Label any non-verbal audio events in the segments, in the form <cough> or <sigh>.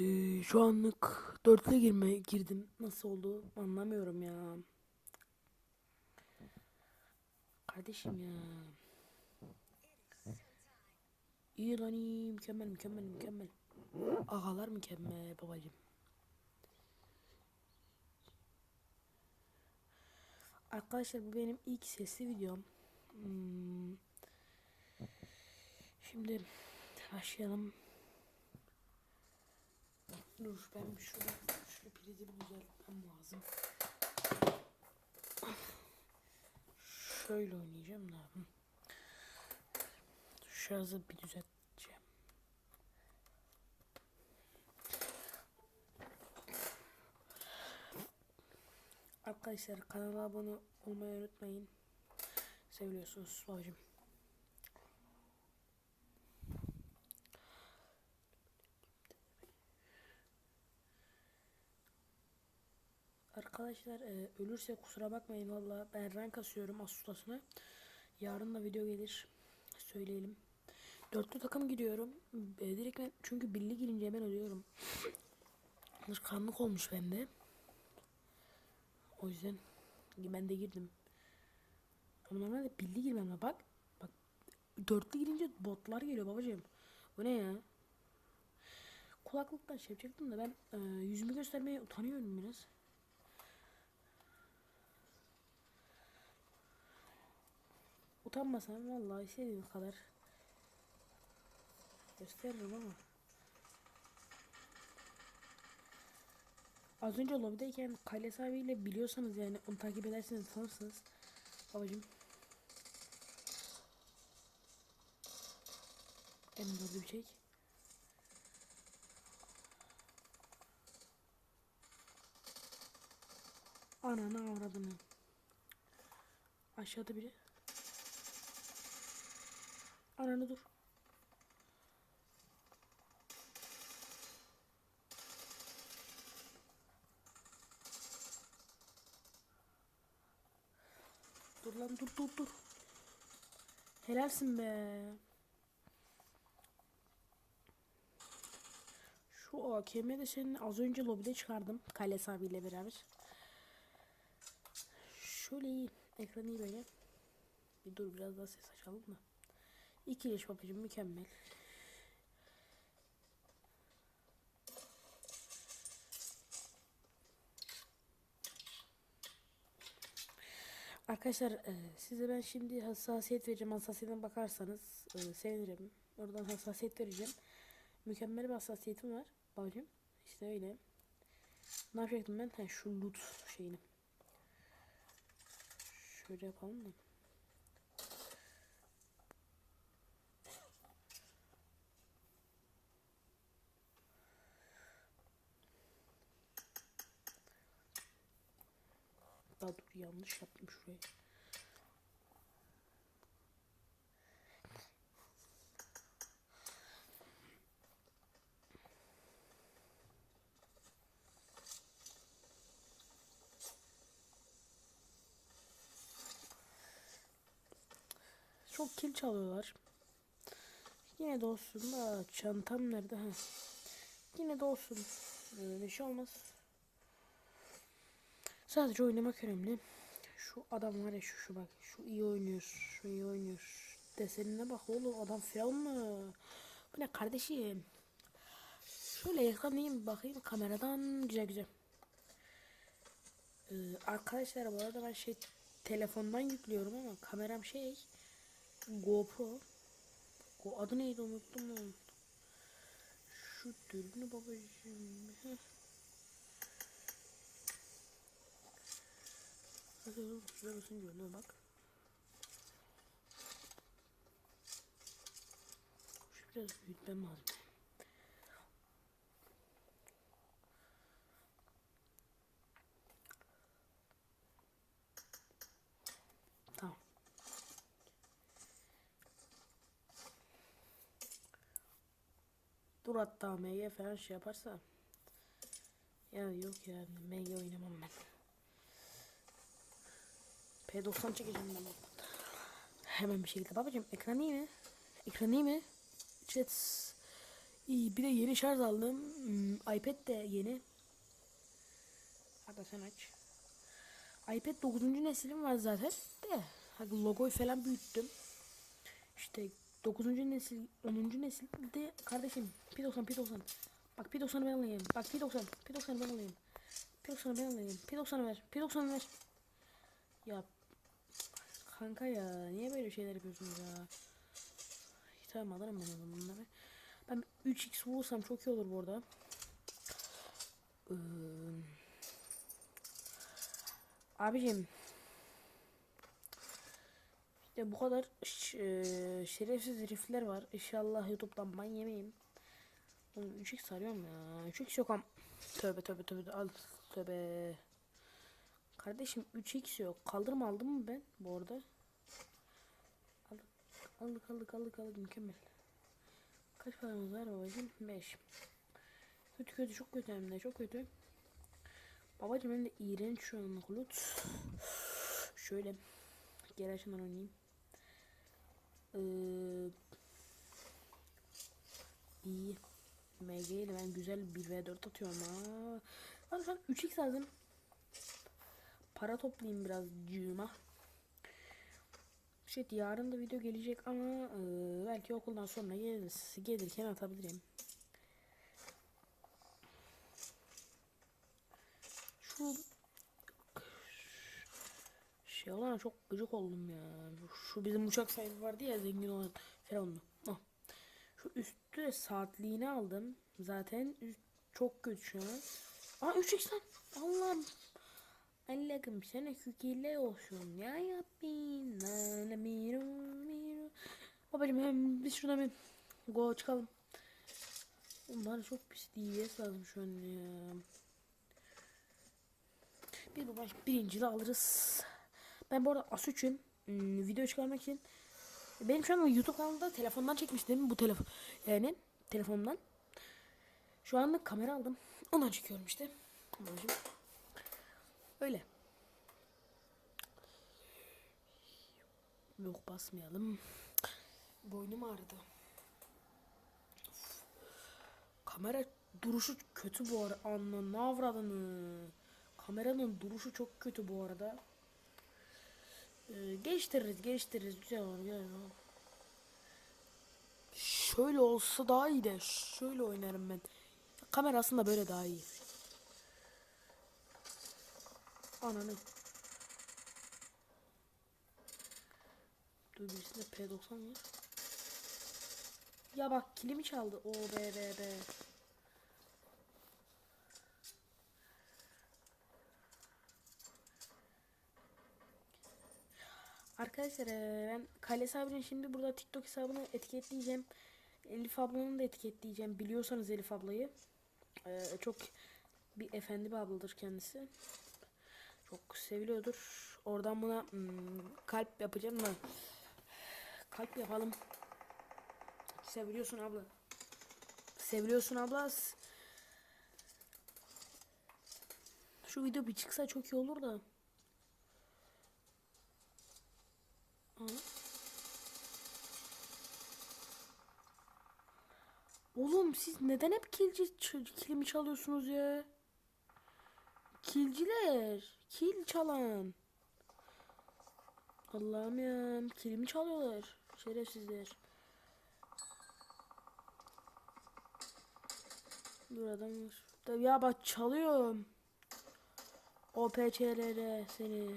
Ee, şu anlık dörtte girme girdim. Nasıl oldu anlamıyorum ya. Kardeşim ya. İyi lan iyi mükemmel mükemmel mükemmel. Ağalar mükemmel babacım. Arkadaşlar bu benim ilk sesli videom. Hmm. Şimdi başlayalım. Dur ben bir şurada şu prizi bir düzeltmem lazım. Şöyle oynayacağım da. Şarjı bir düzelteceğim. Arkadaşlar kanala abone olmayı unutmayın. Seviyorsunuz babacım. Arkadaşlar e, ölürse kusura bakmayın valla ben rank asıyorum Asus'tasına. Yarın da video gelir. Söyleyelim. Dörtlü takım giriyorum. E, direkt ben çünkü birli girince hemen ölüyorum. Kanlık olmuş bende. O yüzden ben de girdim. Ama normalde birli girmem lazım. Bak. Bak. Dörtlü girince botlar geliyor babacığım. Bu ne ya? Kulaklıktan şey yapacaktım da ben e, yüzümü göstermeye utanıyorum biraz. Utanmasam vallahi istediğim kadar gösteririm ama Az önce lobideyken Kale sahibiyle biliyorsanız yani onu takip ederseniz tanırsınız. Babacım. En doğru bir şey. Ananı avradını. Aşağıda biri. Ananı dur. Dur lan dur dur dur. Helalsin be. Şu AKM'yi de senin az önce lobide çıkardım. Kale sahibiyle beraber. Şöyle iyi. Ekran iyi böyle. Bir dur biraz daha ses açalım da. İki leş babacım mükemmel. Arkadaşlar e, size ben şimdi hassasiyet vereceğim. Hassasiyetine bakarsanız e, sevinirim. Oradan hassasiyet vereceğim. Mükemmel bir hassasiyetim var. Babacım işte öyle. Ne yapacaktım ben? Ha, şu loot şeyini. Şöyle yapalım da. Daha dur yanlış yaptım şurayı. Çok kil çalıyorlar. Yine de olsun da çantam nerede? Ha. Yine de olsun. Ee, bir şey olmaz. Sadece oynamak önemli. Şu adam var ya şu şu bak. Şu iyi oynuyor. Şu iyi oynuyor. Desenine bak oğlum adam filan mı? Bu ne kardeşim? Şöyle yakalayayım bakayım kameradan güzel güzel. Ee, arkadaşlar bu arada ben şey telefondan yüklüyorum ama kameram şey GoPro. O adı neydi unuttum onu. Şu dürbünü babacığım. Oğlum şuraya basınca oluyor bak. Şu biraz büyütmem lazım. Tamam. Dur hatta MG falan şey yaparsa. Ya yok ya MG oynamam ben. P90 çekeceğim ben. Hemen bir şekilde babacım ekran iyi mi? Ekran iyi mi? Chat İyi bir de yeni şarj aldım. Hmm, iPad de yeni. Hadi sen aç. iPad 9. nesilim var zaten de. Hadi logoyu falan büyüttüm. İşte 9. nesil, 10. nesil de kardeşim P90 P90. Bak P90'ı ben alayım. Bak P90, P90'ı ben alayım. P90'ı ben alayım. P90'ı ver. P90'ı ver. Ya kanka ya niye böyle şeyler yapıyorsunuz ya? Tamam alırım ben bunları. Ben 3x bulursam çok iyi olur bu arada. Ee, abicim. İşte bu kadar e, şerefsiz herifler var. İnşallah YouTube'dan ban yemeyeyim. Oğlum 3x sarıyorum ya. 3x yok am. Tövbe tövbe tövbe al tövbe. Kardeşim 3x yok. Kaldırma aldım mı ben bu arada? Aldık aldık aldık aldık mükemmel. Kaç paramız var babacım? 5. Kötü kötü çok kötü hem de çok kötü. Babacım hem de iğrenç şu an kulut. Şöyle gel açımdan oynayayım. Ee, iyi. MG ile ben güzel bir V4 atıyorum ha. Hadi sen 3x lazım. Para toplayayım biraz cığıma. Şey yarın da video gelecek ama e, belki okuldan sonra geliriz. Gelirken atabilirim. Şu şey olana çok gıcık oldum ya. Şu bizim uçak sahibi vardı ya zengin olan Firavunlu. Şu üstü saatliğini aldım. Zaten üst çok kötü şu an. Aa 3x lan. Allah'ım. Allah'ım sana şükürler olsun ya. La la miru. Babacım hem biz şuradan bir go çıkalım. Bana çok pis DBS lazım şu an ya. Bir bu baş birinci de alırız. Ben bu arada A3'üm. Hmm, video çıkarmak için. Benim şu an YouTube kanalımda telefondan çekmiştim bu telefon. Yani telefonumdan. Şu anda kamera aldım. Ondan çekiyorum işte. Babacım. Öyle. Yok basmayalım. Boynum ağrıdı. Of. Kamera duruşu kötü bu arada. Anla ne avradını. Kameranın duruşu çok kötü bu arada. Ee, geliştiririz geliştiririz. Güzel olur güzel olur. Şöyle olsa daha iyi de. Şöyle oynarım ben. Kamera aslında böyle daha iyi. Ananı. Dur birisinde P90 var. Ya bak kilimi çaldı. O be be be. Arkadaşlar eee, ben Kales abinin şimdi burada TikTok hesabını etiketleyeceğim. Elif ablanın da etiketleyeceğim. Biliyorsanız Elif ablayı. Eee, çok bir efendi bir abladır kendisi. Çok seviliyordur. Oradan buna hmm, kalp yapacağım da. Kalp yapalım. Seviliyorsun abla. Seviliyorsun abla. Şu video bir çıksa çok iyi olur da. Oğlum siz neden hep kilci kilimi çalıyorsunuz ya? Kilciler. Kil çalan. Allah'ım ya. Kilimi çalıyorlar. Şerefsizler. Dur adam var. Ya bak çalıyorum. OPÇRR seni.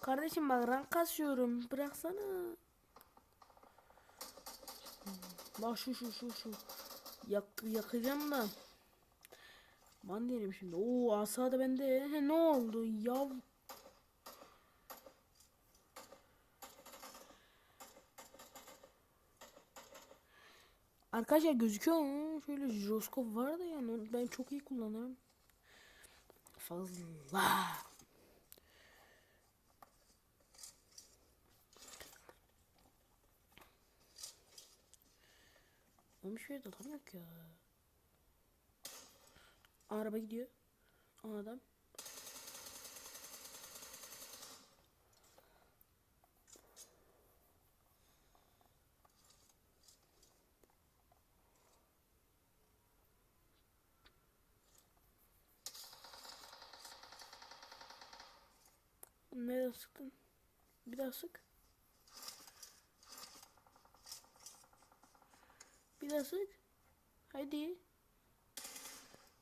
Kardeşim bak rank kasıyorum. Bıraksana. Bak şu şu şu şu. Yak, yakacağım da. Man diyelim şimdi. Oo asa da bende. He, ne oldu ya? Arkadaşlar gözüküyor mu? Şöyle jiroskop var da yani ben çok iyi kullanırım. Fazla. Oğlum şöyle de adam yok ya. Araba gidiyor. O adam. Nereden sıktın? Bir daha sık. Bir daha sık. Haydi.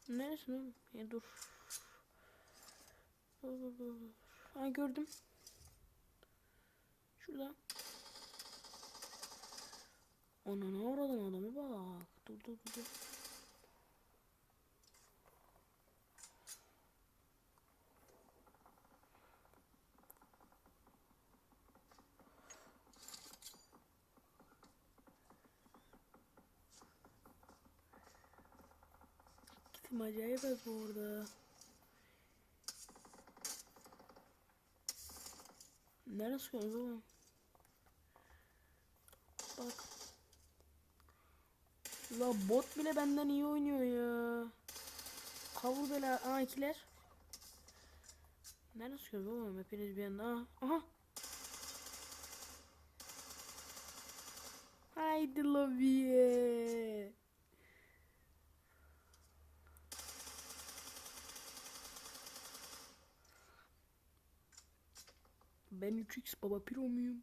Neresin oğlum? Ya dur. Dur dur dur. Ha gördüm. Şurada. Ona ne uğradım adamı bak. Dur dur dur. Acayip bu orada. Nereye sıkıyorsunuz oğlum? Bak. La bot bile benden iyi oynuyor ya. Kavur bela A2'ler. Nerede sıkıyorsunuz oğlum? Hepiniz bir anda. Aha. Aha. Haydi lobiye. Ben 3x baba piro muyum?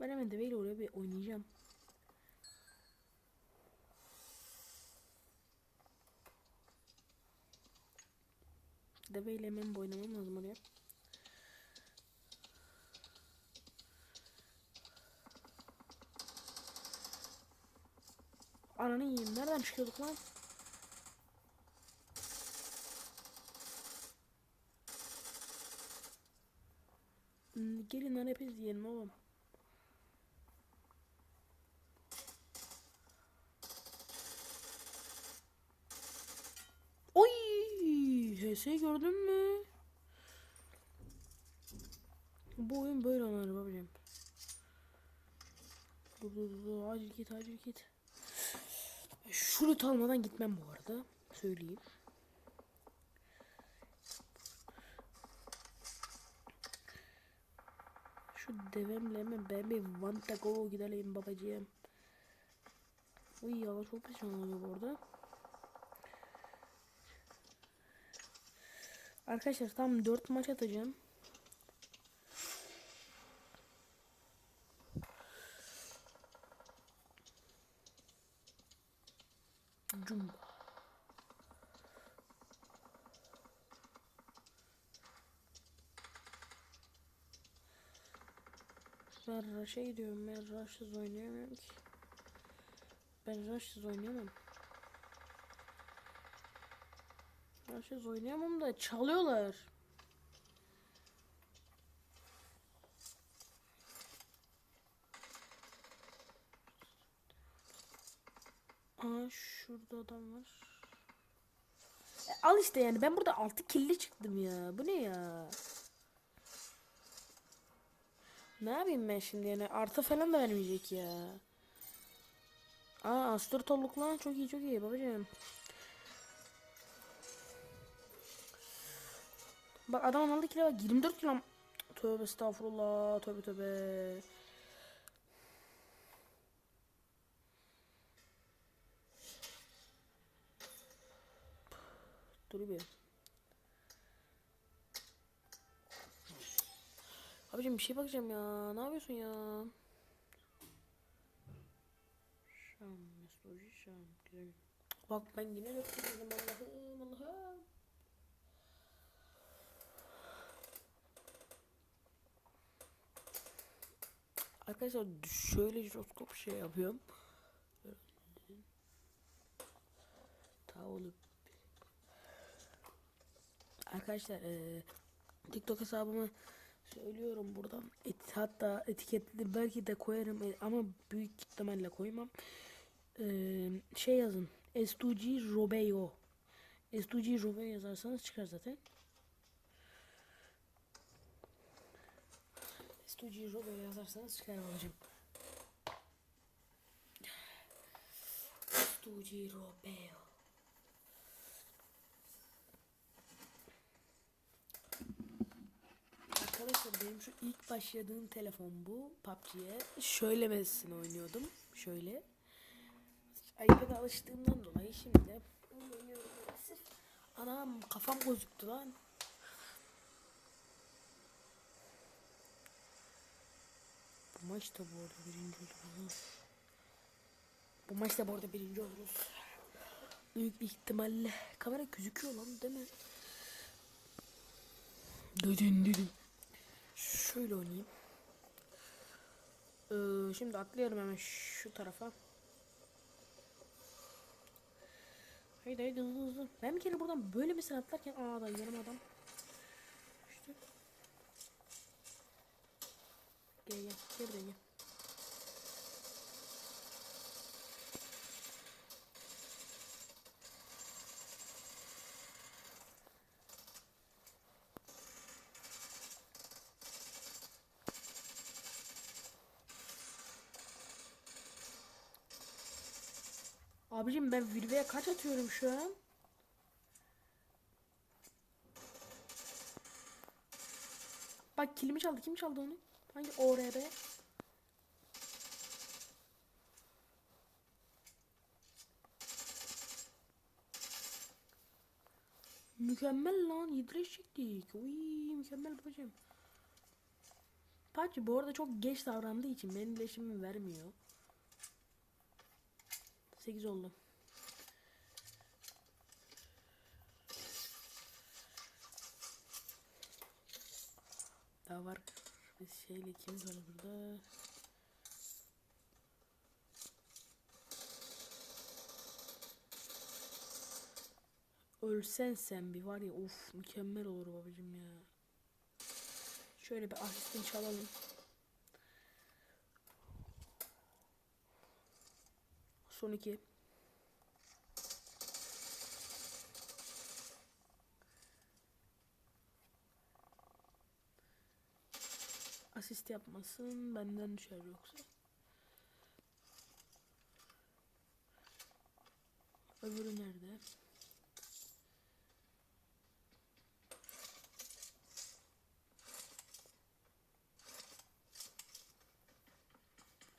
Ben hemen deveyle oraya bir oynayacağım. Deveyle hemen oynamam lazım oraya. Ananı yiyeyim. Nereden çıkıyorduk lan? Hmm, Gelin lan hepiniz yiyelim oğlum. Oy! HS'yi gördün mü? Bu oyun böyle oynanır babacığım. Dur dur, dur acil git acil git. Şu almadan gitmem bu arada. Söyleyeyim. Şu devemle hemen ben bir Vantago gidelim babacığım. Uy ya çok pişman oluyor bu arada. Arkadaşlar tam 4 maç atacağım. Ben Rush'a gidiyorum. Ben Rush'sız oynayamıyorum ki. Ben Rush'sız oynayamam. Rush'sız oynayamam da çalıyorlar. Aa şurada adam var. E, al işte yani ben burada 6 killi çıktım ya. Bu ne ya? Ne yapayım ben şimdi yani artı falan da vermeyecek ya. Aa astır tolluk lan çok iyi çok iyi babacığım. Bak adam aldı kilo bak 24 kilo. Tövbe estağfurullah tövbe tövbe. Dur bir. Abicim bir şey bakacağım ya. Ne yapıyorsun ya? Şam, mesoloji şam. Güzel. Bak ben yine gösterdim Allah'ım Allah'ım. Arkadaşlar şöyle jiroskop şey yapıyorum. Tavulu Arkadaşlar eee TikTok hesabımı söylüyorum buradan. Et, hatta etiketli belki de koyarım e, ama büyük ihtimalle koymam. Eee, şey yazın. S2G Robeo. S2G Robeo yazarsanız çıkar zaten. S2G Robeo yazarsanız çıkar babacım. S2G Robeo. Arkadaşlar benim şu ilk başladığım telefon bu PUBG'ye. Şöyle mesini oynuyordum. Şöyle. iPad'e alıştığımdan dolayı şimdi. Anam kafam gözüktü lan. Bu maçta bu arada birinci oluruz. Bu maçta bu arada birinci oluruz. Büyük ihtimalle. Kamera gözüküyor lan değil mi? Dedin dedim. Şöyle oynayayım. Ee, şimdi atlıyorum hemen şu tarafa. Haydi haydi hızlı hızlı. Ben bir kere buradan böyle bir atlarken aa da yanım adam. İşte. Gel gel gel. Abicim ben Vilve'ye kaç atıyorum şu an? Bak kilimi çaldı. Kim çaldı onu? Hangi ORB? Mükemmel lan. Yedireş çektik. Uy, mükemmel babacım. Paçı bu arada çok geç davrandığı için benim iletişimimi vermiyor. 8 oldu. Daha var. Biz şeyle ikimiz var burada. Ölsen sen bir var ya of mükemmel olur babacım ya. Şöyle bir asistin çalalım. Son iki. Asist yapmasın benden düşer yoksa. Öbürü nerede?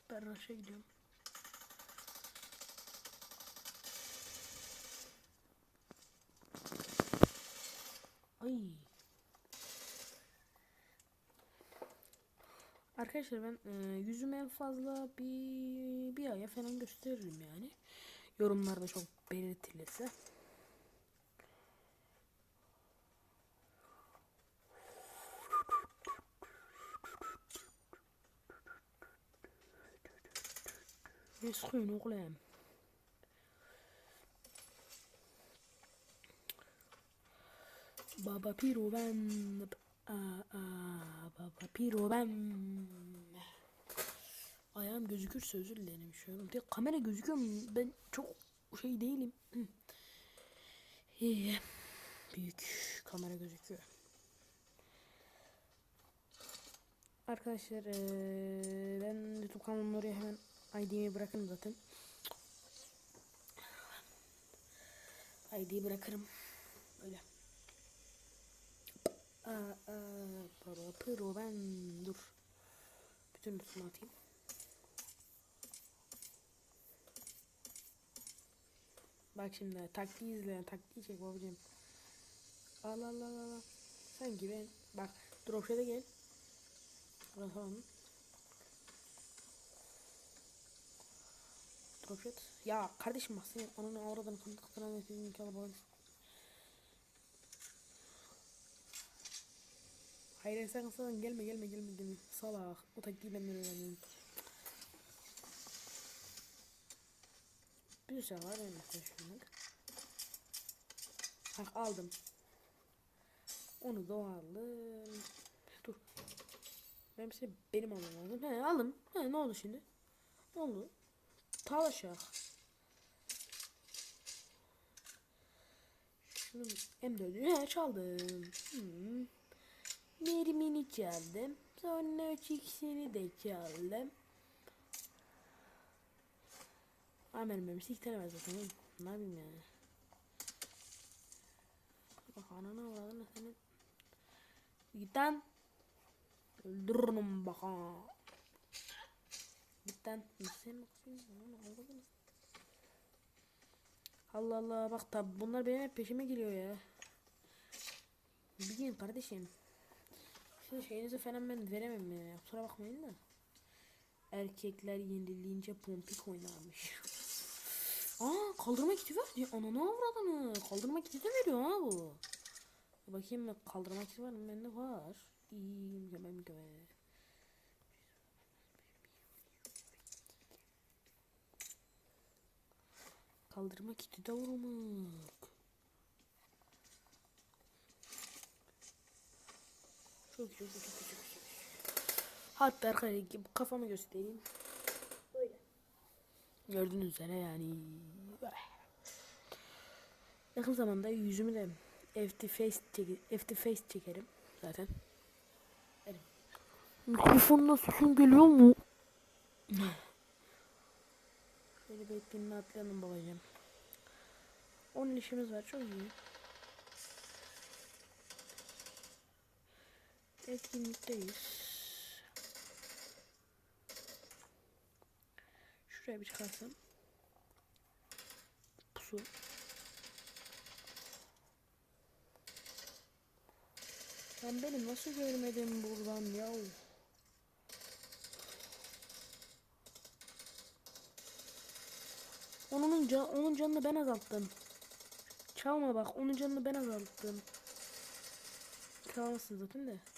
Ben Raş'a gidiyorum. Ay. Arkadaşlar ben e, yüzümü en fazla bir bir aya falan gösteririm yani. Yorumlarda çok belirtilirse. Ne sıkıyorsun oğlum? Baba Piro ben aa, aa, Baba Piro ben Ayağım gözükürse özür dilerim an. Tek kamera gözüküyor mu? Ben çok şey değilim. İyi. Büyük kamera gözüküyor. Arkadaşlar ee, ben YouTube kanalımı oraya hemen ID'mi bırakırım zaten. ID'yi bırakırım. Öyle. Aa, aa, piro ben dur. Bütün lütfumu atayım. Bak şimdi taktiği izle, taktiği çek babacığım. Al al al al. Sanki ben bak dropshot'a gel. Tamam. Dropshot. Ya kardeşim bak senin ananı avradını kanıt katına nefesini kalabalık. Hayır sen sen gelme gelme gelme gelme. Salak. O taktiği benden öğrendim. Bir şey var benim arkadaşımlık. Bak aldım. Onu da aldım. Dur. Ben bir şey benim almam lazım. He aldım. He ne oldu şimdi? Ne oldu? Talaşak. Şunu M4'ü he çaldım. Hmm. Mermini çaldım. Sonra üç ikisini de çaldım. Ama benim mermisi iki tane var zaten. Ne yapayım yani? Bak ananı avradını senin. Git lan. Öldürürüm bak ha. Git lan. Sen. Allah Allah bak tabi bunlar benim peşime geliyor ya. Bilin kardeşim. Şimdi şeyinizi falan ben veremem ya. Kusura bakmayın da. Erkekler yenilince pompik oynarmış. <laughs> Aa kaldırma kiti ver. Ya ananı avradını. Kaldırma kiti de veriyor ha bu. Bakayım mı kaldırma kiti var mı? Bende var. İyi mükemmel mükemmel. Kaldırma kiti de vurmak. Çok çok çok çok iyi. Hatta arkadaşlar kafamı göstereyim. Böyle. Gördüğünüz üzere yani. böyle. Yakın zamanda yüzümü de FT Face çek FT Face çekerim zaten. Evet. Mikrofonla sesim geliyor mu? Şöyle bir etkinliğe atlayalım babacığım. 10 işimiz var çok iyi. Etkinlikteyiz. Şuraya bir çıkarsam. Pusu. Ben beni nasıl görmedim buradan ya? Onun, can, onun canını ben azalttım. Çalma bak onun canını ben azalttım. Çalmasın zaten de.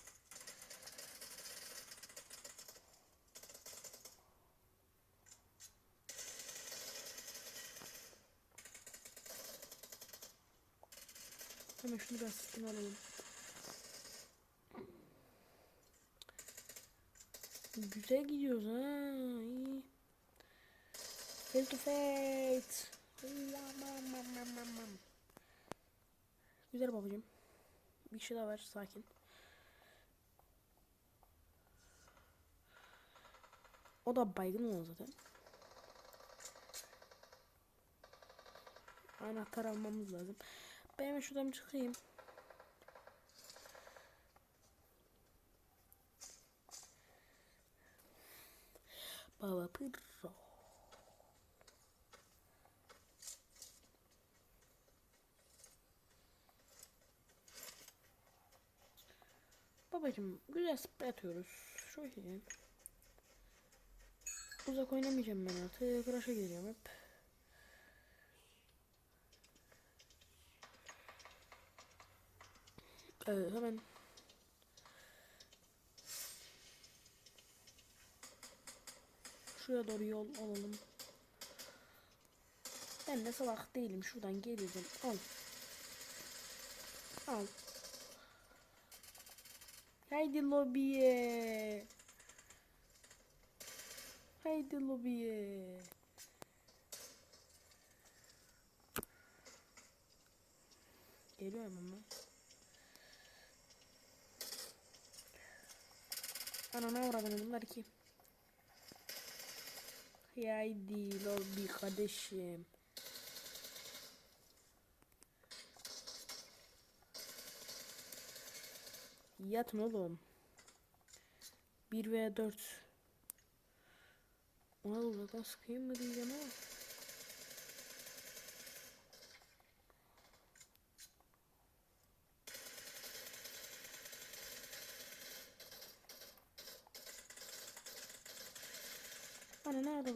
Hemen şunu biraz skin alalım. Güzel gidiyoruz ha. iyi. Face to face. Güzel babacığım. Bir şey daha var sakin. O da baygın olan zaten. Anahtar almamız lazım. Ben hemen şuradan çıkayım. Baba Pirro. Babacım güzel sprey atıyoruz. İyi. Uzak oynamayacağım ben artık. Crush'a gireceğim hep. Evet hemen. Şuraya doğru yol alalım. Ben de salak değilim. Şuradan geleceğim. Al. Al. Haydi lobiye. Haydi lobiye. Geliyorum ama. Anana uğradın bunlar ki. Haydi lobi kardeşim. Yatın oğlum. 1 veya 4. Ona da sıkayım mı diyeceğim ama. Ana nerede